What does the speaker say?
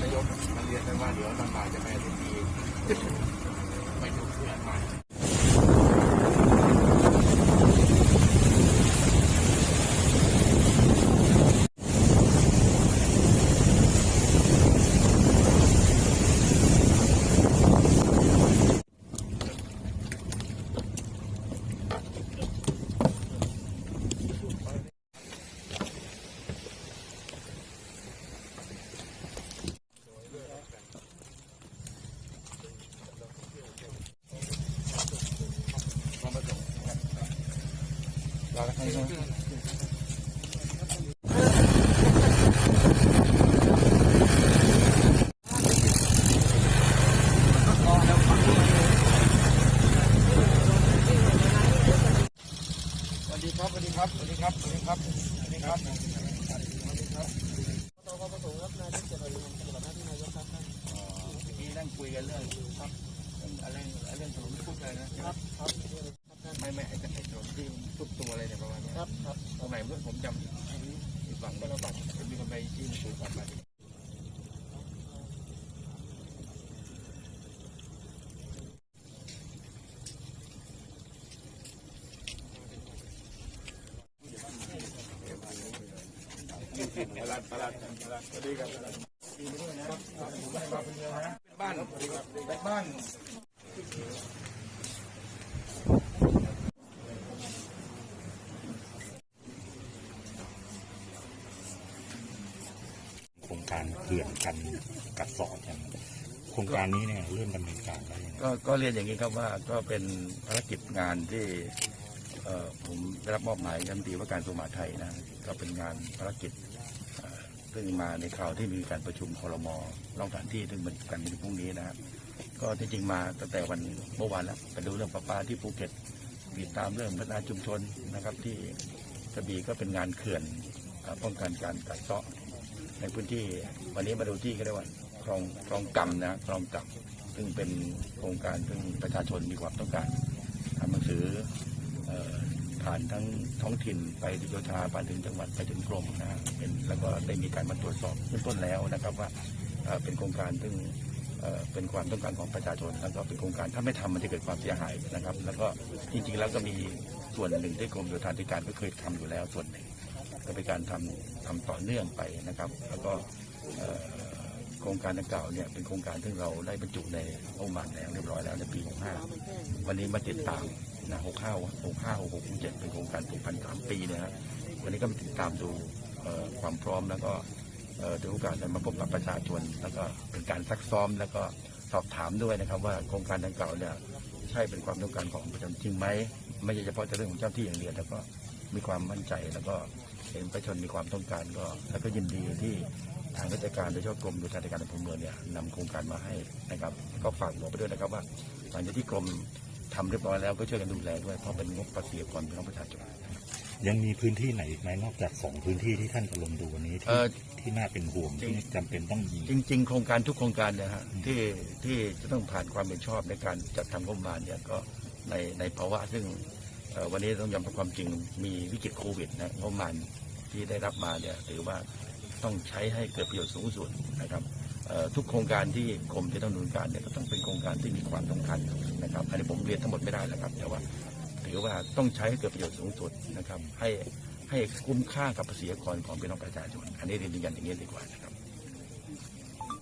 นายกมาเรียนกันว่าเดี๋ยวตอนบ่ายจะไปเรียนทีถูกเพื่อนมา ความประสงค์นะครับเราให้ ส วัสดีครับสวัสดีครับสวัสดีครับสวัสดีครับสวัสดีครับสวัสดีครับตกประสงค์ครับนายกจะไปทำปฏิบัติหน้าที่นายกครับท่านอ๋อเมื่อกี้นั่งคุยกันเรื่องครับอะไรเรื่องถนนทุกอะไรนะครับครับ ไม่ไม่ไอ้ไอ้ถนนที่ทุกตัวอะไรเนี่ยประมาณนี้ครับครับตรงไหนเมื่อผมจำอีกฝั่งก็แล้วฝั่งจะมีคนไปที่สูงกว่าไป ประหลัดประหลัดประหลัดสวัสดีครับบ้านบ้านสวัสดีครับบ้านโครงการเขื่อนกันกัดสอดเนี่ยโครงการนี้เนี่ยเริ่มดำเนินการได้ยังไงก็ก็เรียนอย่างนี้ครับว่าก็เป็นภารกิจงานที่ ผมได้รับมอบหมายยันตีว่าการกระทรวงมาไทยนะก็เป็นงานภารกิจเอ่อซึ่งมาในคราวที่มีการประชุมครมนอกสถานที่ซึ่งเป็นกันในพรุ่งนี้นะครับก็ที่จริงมาตั้งแต่วันเมื่อวานแล้วไปดูเรื่องประปาที่ภูเก็ตติดตามเรื่องพัฒนาชุมชนนะครับ ที่กระบี่ก็เป็นงานเขื่อนป้องกันการกัดเซาะในพื้นที่วันนี้มาดูที่ก็เรียกว่าคลองคลองกำนะคลองกำซึ่งเป็นโครงการซึ่งประชาชนมีความต้องการทำหนังสือเอ่อผ่านทั้งท้องถิ่นไปที่โยธาไปถึงจังหวัดไปถึงกรมนะเป็นแล้วก็ได้มีการมาตรวจสอบเบื้องต้นแล้วนะครับว่าเป็นโครงการซึ่งเป็นความต้องการของประชาชนแล้วก็เป็นโครงการถ้าไม่ทำมันจะเกิดความเสียหายนะครับ แล้วก็จริงๆแล้วก็มีส่วนหนึ่งที่กรมโยธาธิการก็เคยทำอยู่แล้วส่วนหนึ่งก็เป็นการทำทำต่อเนื่องไปนะครับ แล้วก็โครงการดังกล่าวเนี่ยเป็นโครงการที่เราได้บรรจุในงบประมาณแล้วเรียบร้อยแล้วในปี 65 วันนี้มาติดตาม นะ65 65 66 67เป็นโครงการผูกพันสามปีนยฮะวันนี้ก็มาติดตามดูความพร้อมแล้วก็ถือโอกาสได้มาพบกับประชาชนแล้วก็เป็นการซักซ้อมแล้วก็สอบถามด้วยนะครับ ว่าโครงการดังกล่าวเนี่ยใช่เป็นความต้องการของประชาชนจริงไหมไม่ใช่เฉพาะเรื่องของเจ้าที่อย่างเดียวแล้วก็มีความมั่นใจแล้วก็เห็นประชาชนมีความต้องการก็ แล้วก็ยินดีที่ทางราชการโดยเฉพาะกรมดูแลการอำเภอเมืองเนี่ยนำโครงการมาให้นะครับ ก็ฝากบอกไปด้วยนะครับว่าหลังจากที่กรม ทำเรียบร้อยแล้วก็ช่วยกันดูแลด้วยเพราะเป็นงบภาษีของพี่น้องประชาชนยังมีพื้นที่ไหนอีกไหมนอกจากสองพื้นที่ที่ท่านจะลงดูวันนี้เอ่ที่อที่น่าเป็นห่วงจริงที่จำเป็นต้องยิงจริง ๆ โครงการทุกโครงการเนี่ยฮะที่ที่จะต้องผ่านความเห็นชอบในการจัดทำงบประมาณเนี่ยก็ในในภาวะซึ่งเอ่อวันนี้ต้องยอมรับความจริงมีวิกฤตโควิดนะงบประมาณที่ได้รับมาเนี่ยถือว่า ต้องใช้ให้เกิดประโยชน์สูงสุดนะครับทุกโครงการที่กรมจะต้องดำเนินการเนี่ยก็ต้องเป็นโครงการที่มีความสำคัญนะครับอันนี้ผมเรียนทั้งหมดไม่ได้แล้วครับ แต่ว่าถือว่าต้องใช้ให้เกิดประโยชน์สูงสุดนะครับให้ให้คุ้มค่ากับภาษีกรของพี่น้องประชาชนอันนี้เรียนยืนยันอย่างนี้ดีกว่านะครับ